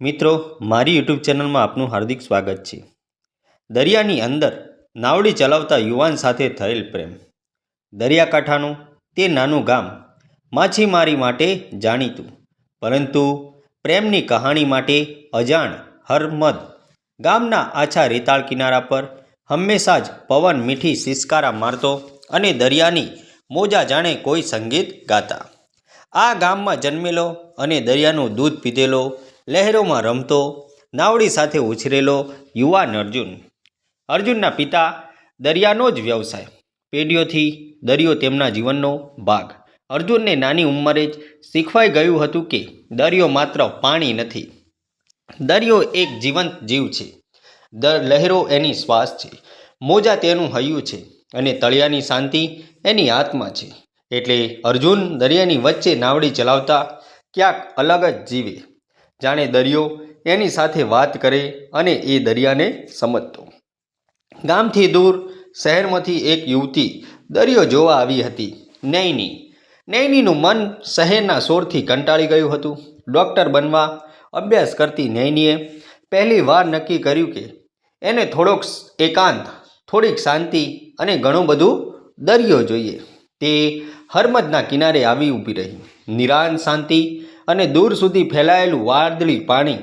મિત્રો, મારી યુટ્યુબ ચેનલમાં આપનું હાર્દિક સ્વાગત છે. દરિયાની અંદર નાવડી ચલાવતા યુવાન સાથે થયેલ પ્રેમ. દરિયાકાંઠાનું તે નાનું ગામ માછીમારી માટે જાણીતું, પરંતુ પ્રેમની કહાણી માટે અજાણ, હરમદ ગામના આછા રેતાળ કિનારા પર હંમેશા જ પવન મીઠી સિસકારા મારતો અને દરિયાની મોજા જાણે કોઈ સંગીત ગાતા. આ ગામમાં જન્મેલો અને દરિયાનું દૂધ પીધેલો લહેરોમાં રમતો, નાવડી સાથે ઉછરેલો યુવાન અર્જુન. અર્જુનના પિતા દરિયાનો જ વ્યવસાય. પેઢીઓથી દરિયો તેમના જીવનનો ભાગ. અર્જુનને નાની ઉંમરે જ શીખવાઈ ગયું હતું કે દરિયો માત્ર પાણી નથી. દરિયો એક જીવંત જીવ છે. દર લહેરો એની શ્વાસ છે. મોજા તેનું હૈયું છે અને તળિયાની શાંતિ એની આત્મા છે. એટલે અર્જુન દરિયાની વચ્ચે નાવડી ચલાવતા ક્યાંક અલગ જ જીવે. જાણે દરિયો એની સાથે વાત કરે અને એ દરિયાને સમજતો. ગામથી દૂર શહેરમાંથી એક યુવતી દરિયો જોવા આવી હતી. નૈની. નૈનીનું મન શહેરના શોરથી કંટાળી ગયું હતું. ડૉક્ટર બનવા અભ્યાસ કરતી નૈનીએ પહેલી વાર નક્કી કર્યું કે એને થોડોક એકાંત, થોડીક શાંતિ અને ઘણું બધું દરિયો જોઈએ. તે હરમદના કિનારે આવી ઊભી રહી. નિરાન શાંતિ અને દૂર સુધી ફેલાયેલું વાદળી પાણી.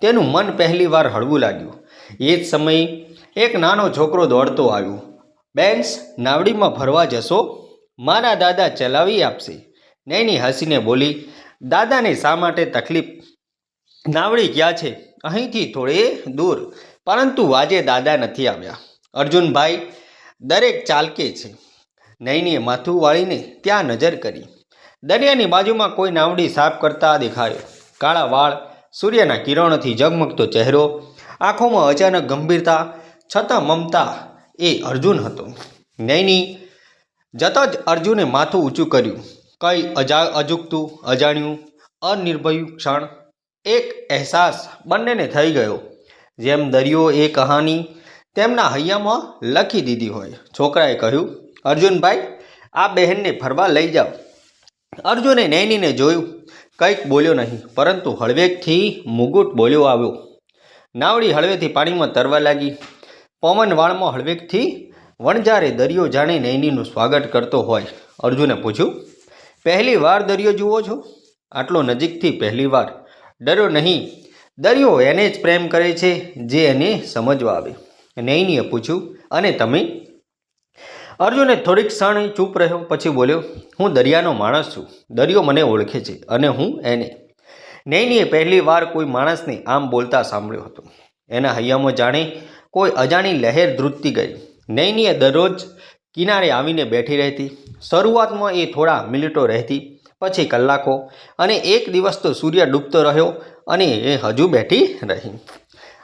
તેનું મન પહેલીવાર હળવું લાગ્યું. એ જ સમયે એક નાનો છોકરો દોડતો આવ્યો. બેન્સ, નાવડીમાં ફરવા જશો? મારા દાદા ચલાવી આપશે. નૈની હસીને બોલી, દાદાને શા માટે તકલીફ? નાવડી ક્યાં છે? અહીંથી થોડે દૂર. પરંતુ આજે દાદા નથી આવ્યા. અર્જુનભાઈ, દરેક ચાલકે છે. નૈનીએ માથું વાળીને ત્યાં નજર કરી. દરિયાની બાજુમાં કોઈ નાવડી સાફ કરતા દેખાયો. કાળા વાળ, સૂર્યના કિરણોથી ઝગમગતો ચહેરો, આંખોમાં અચાનક ગંભીરતા, છતાં મમતા એ અર્જુન હતો. નૈની, જતાં જ અર્જુને માથું ઊંચું કર્યું. કંઈ અજા અજુકતું અજાણ્યું, અનિર્ભયું ક્ષણ, એક અહેસાસ બંનેને થઈ ગયો. જેમ દરિયો એ કહાની તેમના હૈયામાં લખી દીધી હોય. છોકરાએ કહ્યું, અર્જુનભાઈ, આ બહેનને ફરવા લઈ જાઓ. અર્જુને નૈનીને જોયું. કંઈક બોલ્યો નહીં, પરંતુ હળવેકથી મુગુટ બોલ્યો આવ્યો. નાવડી હળવેથી પાણીમાં તરવા લાગી. પવન વાળમાં હળવેકથી વણઝારે દરિયો જાણે નૈનીનું સ્વાગત કરતો હોય. અર્જુને પૂછ્યું, પહેલી વાર દરિયો જુઓ છો? આટલો નજીકથી પહેલી વાર. ડર્યો નહીં. દરિયો એને જ પ્રેમ કરે છે, જે એને સમજવા આવે. નૈનીએ પૂછ્યું, અને તમે? અર્જુને થોડીક ક્ષણ ચૂપ રહ્યો, પછી બોલ્યો, હું દરિયાનો માણસ છું. દરિયો મને ઓળખે છે અને હું એને. નૈનીએ પહેલી વાર કોઈ માણસને આમ બોલતા સાંભળ્યો હતો. એના હૈયામાં જાણે કોઈ અજાણી લહેર ધ્રુજતી ગઈ. નૈનીએ દરરોજ કિનારે આવીને બેઠી રહેતી. શરૂઆતમાં એ થોડા મિનિટો રહેતી, પછી કલાકો અને એક દિવસ તો સૂર્ય ડૂબતો રહ્યો અને એ હજુ બેઠી રહી.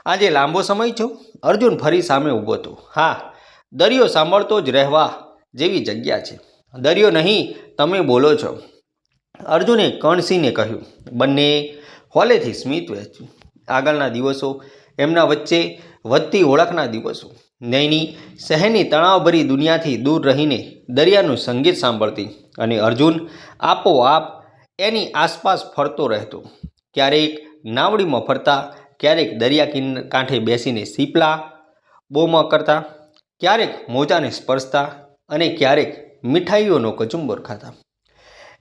આજે લાંબો સમય છો? અર્જુન ફરી સામે ઊભો હતો. હા દરિયો સાંભળતો જ રહેવા જેવી જગ્યા છે. દરિયો નહીં, તમે બોલો છો. અર્જુને કણસિંહને કહ્યું, બંને હોલેથી સ્મિત વહેંચ્યું. આગળના દિવસો એમના વચ્ચે વધતી ઓળખના દિવસો. નૈની શહેરની તણાવભરી દુનિયાથી દૂર રહીને દરિયાનું સંગીત સાંભળતી અને અર્જુન આપોઆપ એની આસપાસ ફરતો રહેતો. ક્યારેક નાવડીમાં ફરતા, ક્યારેક દરિયા કિન કાંઠે બેસીને સીપલા બોમાં કરતા ક્યારેક મોજાને સ્પર્શતા અને ક્યારેક મીઠાઈઓનો કચુંબર ખાતા.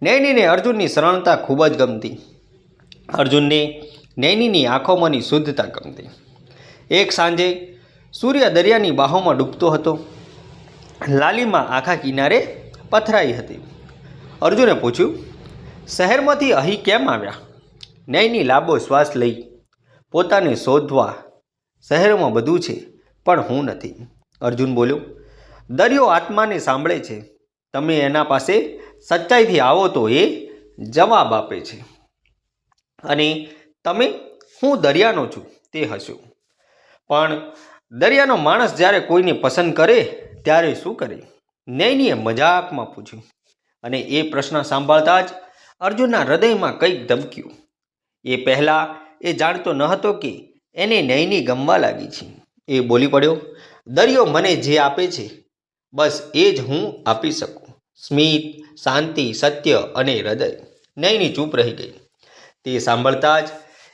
નૈનીને અર્જુનની સરળતા ખૂબ જ ગમતી. અર્જુનને નૈનીની આંખોમાંની શુદ્ધતા ગમતી. એક સાંજે સૂર્ય દરિયાની બાહોમાં ડૂબતો હતો. લાલીમાં આખા કિનારે પથરાઈ હતી. અર્જુને પૂછ્યું, શહેરમાંથી અહીં કેમ આવ્યા? નૈની લાંબો શ્વાસ લઈ, પોતાને શોધવા શહેરમાં બધું છે, પણ હું નથી. અર્જુન બોલ્યો, દરિયો આત્માને સાંભળે છે. તમે એના પાસે સચ્ચાઈથી આવો તો એ જવાબ આપે છે. અને તમે હું દરિયાનો છું, તે હસ્યો પણ દરિયાનો માણસ જ્યારે કોઈને પસંદ કરે, ત્યારે શું કરે? નૈનીએ મજાકમાં પૂછ્યું. અને એ પ્રશ્ન સાંભળતા જ અર્જુનના હૃદયમાં કંઈક ધબક્યું. એ પહેલાં એ જાણતો ન હતો કે એને નૈની ગમવા લાગી છે. એ બોલી પડ્યો દરિયો મને જે આપે છે, બસ એ જ હું આપી શકું. સ્મિત, શાંતિ, સત્ય અને હૃદય. નૈની ચૂપ રહી ગઈ. તે સાંભળતા જ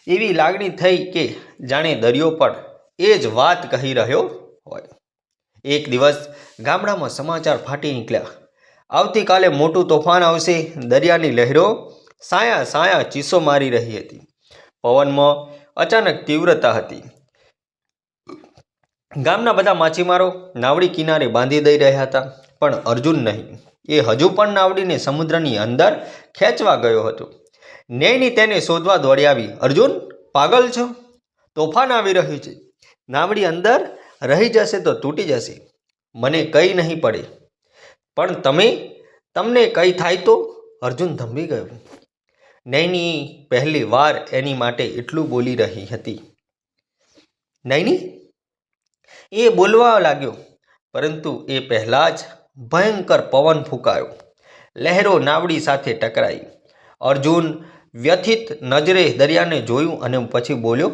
એવી લાગણી થઈ કે જાણે દરિયો પણ એ જ વાત કહી રહ્યો હોય. એક દિવસ ગામડામાં સમાચાર ફાટી નીકળ્યા. આવતીકાલે મોટું તોફાન આવશે. દરિયાની લહેરો સાયા સાયા ચીસો મારી રહી હતી. પવનમાં અચાનક તીવ્રતા હતી. ગામના બધા માછીમારો નાવડી કિનારે બાંધી દઈ રહ્યા હતા, પણ અર્જુન નહીં. એ હજુ પણ નાવડીને સમુદ્રની અંદર ખેંચવા ગયો હતો. નૈની તેને શોધવા દોડી આવી, અર્જુન, પાગલ છો? તોફાન આવી રહ્યું છે. નાવડી અંદર રહી જશે તો તૂટી જશે. મને કંઈ નહીં પડે. પણ તમે, તમને કંઈ થાય તો? અર્જુન થંભી ગયો. નૈની પહેલી વાર એની માટે એટલું બોલી રહી હતી. નૈની એ બોલવા લાગ્યો. પરંતુ એ પહેલાં જ ભયંકર પવન ફૂંકાયો. લહેરો નાવડી સાથે ટકરાઈ. અર્જુન વ્યથિત નજરે દરિયાને જોયું અને પછી બોલ્યો,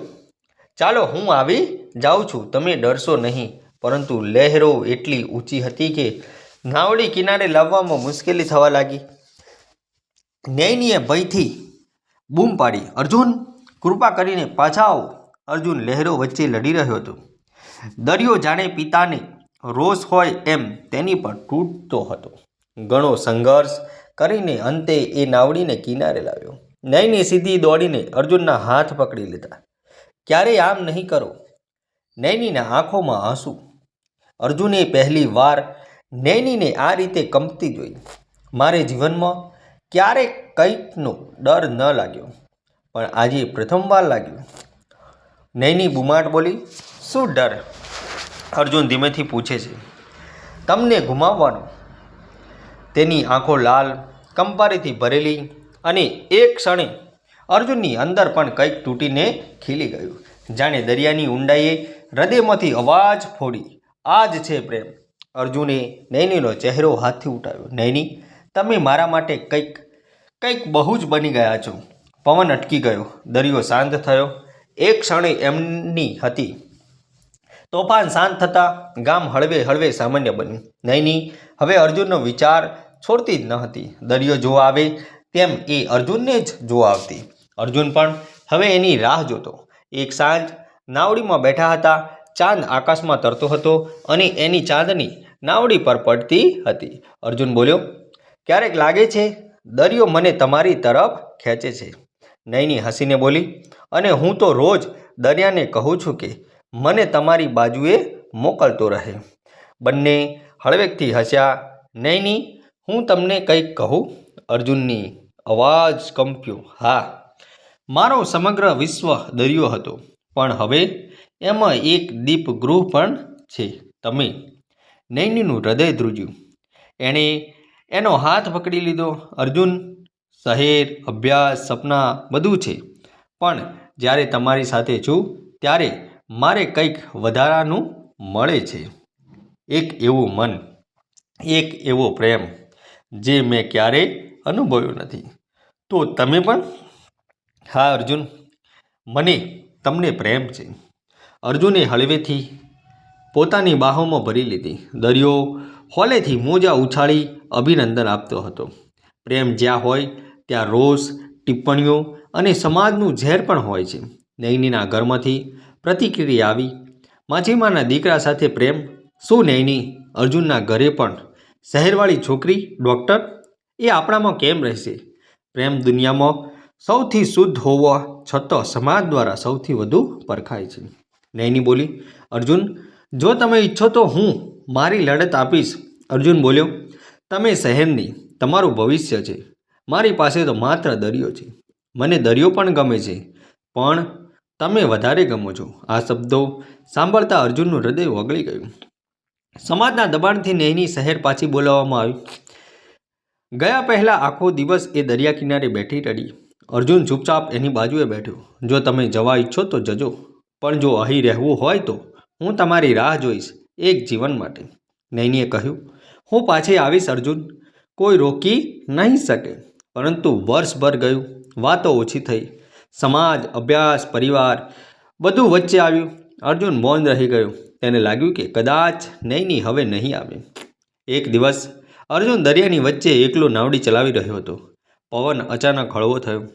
ચાલો, હું આવી જાઉં છું, તમે ડરશો નહીં. પરંતુ લહેરો એટલી ઊંચી હતી કે નાવડી કિનારે લાવવામાં મુશ્કેલી થવા લાગી. નૈનીએ ભયથી બૂમ પાડી. અર્જુન, કૃપા કરીને પાછા આવો. અર્જુન લહેરો વચ્ચે લડી રહ્યો હતો. દરિયો જાણે પિતાને રોષ હોય એમ તેની પર તૂટતો હતો. ઘણો સંઘર્ષ કરીને અંતે એ નાવડીને કિનારે લાવ્યો. નયની સીધી દોડીને અર્જુનના હાથ પકડી લીધા. ક્યારેય આમ નહીં કરો? નૈનીના આંખોમાં આંસુ. અર્જુને પહેલી વાર નૈનીને આ રીતે કંપતી જોઈ. મારે જીવનમાં ક્યારેક કંઈકનો ડર ન લાગ્યો, પણ આજે પ્રથમવાર લાગ્યો. નૈની બુમાટ બોલી શું ડર? અર્જુન ધીમેથી પૂછે છે, તમને ગુમાવવાનું. તેની આંખો લાલ, કંપારીથી ભરેલી અને એક ક્ષણે અર્જુનની અંદર પણ કંઈક તૂટીને ખીલી ગયું. જાણે દરિયાની ઊંડાઈએ હૃદયમાંથી અવાજ ફોડી, આ જ છે પ્રેમ. અર્જુને નૈનીનો ચહેરો હાથથી ઉઠાવ્યો, નૈની, તમે મારા માટે કંઈક કંઈક બહુ જ બની ગયા છો. પવન અટકી ગયો, દરિયો શાંત થયો. એક ક્ષણે એમની હતી તોફાન શાંત થતાં ગામ હળવે હળવે સામાન્ય બન્યું. નૈની હવે અર્જુનનો વિચાર છોડતી જ ન હતી. દરિયો જોવા આવે તેમ એ અર્જુનને જ જોવા આવતી. અર્જુન પણ હવે એની રાહ જોતો. એક સાંજ નાવડીમાં બેઠા હતા. ચાંદ આકાશમાં તરતો હતો અને એની ચાંદની નાવડી પર પડતી હતી. અર્જુન બોલ્યો, ક્યારેક લાગે છે દરિયો મને તમારી તરફ ખેંચે છે. નૈની હસીને બોલી, અને હું તો રોજ દરિયાને કહું છું કે મને તમારી બાજુએ મોકલતો રહે. બંને હળવેકથી હસ્યા નૈની હું તમને કંઈક કહું. અર્જુનની અવાજ કંપ્યો, હા. મારો સમગ્ર વિશ્વ દરિયો હતો, પણ હવે એમાં એક દીપ ગૃહ પણ છે, તમે નૈનીનું હૃદય ધ્રુજ્યું. એણે એનો હાથ પકડી લીધો. અર્જુન, શહેર, અભ્યાસ, સપના બધું છે, પણ જ્યારે તમારી સાથે છું, ત્યારે મારે કંઈક વધારાનું મળે છે. એક એવું મન, એક એવો પ્રેમ જે મેં ક્યારેય અનુભવ્યો નથી. તો તમે પણ? હા, અર્જુન. મને તમને પ્રેમ છે. અર્જુને હળવેથી પોતાની બાહોમાં ભરી લીધી. દરિયો હોલેથી મોજા ઉછાળી અભિનંદન આપતો હતો. પ્રેમ જ્યાં હોય, ત્યાં રોષ, ટિપ્પણીઓ અને સમાજનું ઝેર પણ હોય છે. નૈનીના ઘરમાંથી પ્રતિક્રિયા આવી. માછીમારના દીકરા સાથે પ્રેમ. શું નૈની? અર્જુનના ઘરે પણ. શહેરવાળી છોકરી, ડૉક્ટર? એ આપણામાં કેમ રહેશે? પ્રેમ દુનિયામાં સૌથી શુદ્ધ હોવા છતાં સમાજ દ્વારા સૌથી વધુ પરખાય છે. નૈની બોલી, અર્જુન, જો તમે ઈચ્છો તો હું મારી લડત આપીશ. અર્જુન બોલ્યો, તમે શહેરની, તમારું ભવિષ્ય છે. મારી પાસે તો માત્ર દરિયો છે. મને દરિયો પણ ગમે છે. પણ તમે વધારે ગમો છો. આ શબ્દો સાંભળતા અર્જુનનું હૃદય ઓગળી ગયું. સમાજના દબાણથી નૈની શહેર પાછી બોલાવવામાં આવી. ગયા પહેલાં આખો દિવસ એ દરિયા કિનારે બેઠી રડી અર્જુન ચૂપચાપ એની બાજુએ બેઠ્યો જો તમે જવા ઈચ્છો તો જજો. પણ જો અહીં રહેવું હોય તો હું તમારી રાહ જોઈશ એક જીવન માટે. નૈનીએ કહ્યું, હું પાછી આવીશ, અર્જુન. કોઈ રોકી નહીં શકે. પરંતુ વર્ષભર ગયું. વાતો ઓછી થઈ. સમાજ, અભ્યાસ, પરિવાર બધું વચ્ચે આવ્યું. અર્જુન મૌન રહી ગયો. તેને લાગ્યું કે કદાચ નહીં નહીં હવે નહીં આવે. એક દિવસ અર્જુન દરિયાની વચ્ચે એકલો નાવડી ચલાવી રહ્યો હતો. પવન અચાનક હળવો થયો.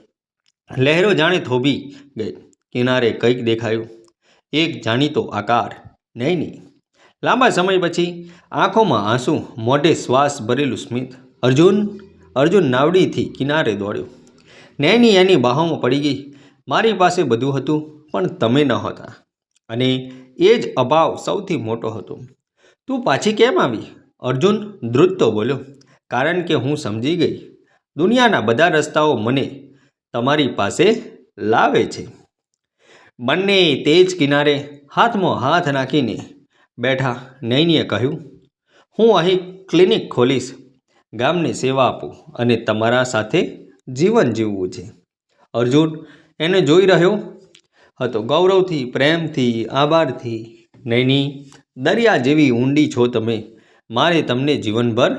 લહેરો જાણે થોભી ગઈ. કિનારે કંઈક દેખાયું. એક જાણીતો આકાર. નહીં નહીં લાંબા સમય પછી આંખોમાં આંસુ, મોઢે શ્વાસ ભરેલું સ્મિત. અર્જુન અર્જુન નાવડીથી કિનારે દોડ્યો. નૈની એની બાહોમાં પડી ગઈ. મારી પાસે બધું હતું, પણ તમે ન હતા અને એ જ અભાવ સૌથી મોટો હતો. તું પાછી કેમ આવી? અર્જુન ધ્રુજતો બોલ્યો, કારણ કે હું સમજી ગઈ. દુનિયાના બધા રસ્તાઓ મને તમારી પાસે લાવે છે. બંને તે જ કિનારે હાથમાં હાથ નાખીને બેઠા નૈનીએ કહ્યું, હું અહીં ક્લિનિક ખોલીશ. ગામને સેવા આપું અને તમારા સાથે જીવન જીવવું છે. અર્જુન એને જોઈ રહ્યો હતો ગૌરવથી, પ્રેમથી, આભારથી. નૈની, દરિયા જેવી ઊંડી છો તમે. મારે તમને જીવનભર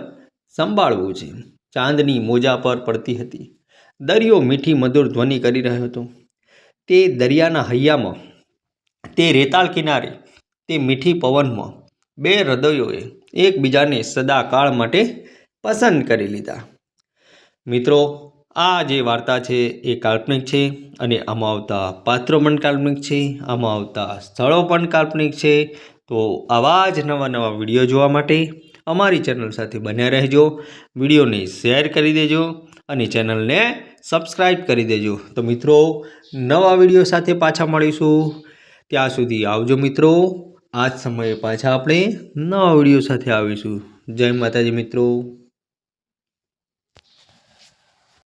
સંભાળવું છે. ચાંદની મોજા પર પડતી હતી. દરિયો મીઠી મધુર ધ્વનિ કરી રહ્યો હતો. તે દરિયાના હૈયામાં, તે રેતાળ કિનારે, તે મીઠી પવનમાં બે હૃદયોએ એકબીજાને સદાકાળ માટે પસંદ કરી લીધા. મિત્રો આ જે વાર્તા છે એ કાલ્પનિક છે અને આમાં આવતા પાત્રો પણ કાલ્પનિક છે, આમાં આવતા સ્થળો પણ કાલ્પનિક છે. તો આવા જ નવા નવા વીડિયો જોવા માટે અમારી ચેનલ સાથે બન્યા રહેજો. વિડીયોને શેર કરી દેજો અને ચેનલને સબસ્ક્રાઈબ કરી દેજો. તો મિત્રો, નવા વીડિયો સાથે પાછા મળીશું. ત્યાં સુધી આવજો મિત્રો. આ જ સમયે પાછા આપણે નવા વીડિયો સાથે આવીશું. જય માતાજી મિત્રો.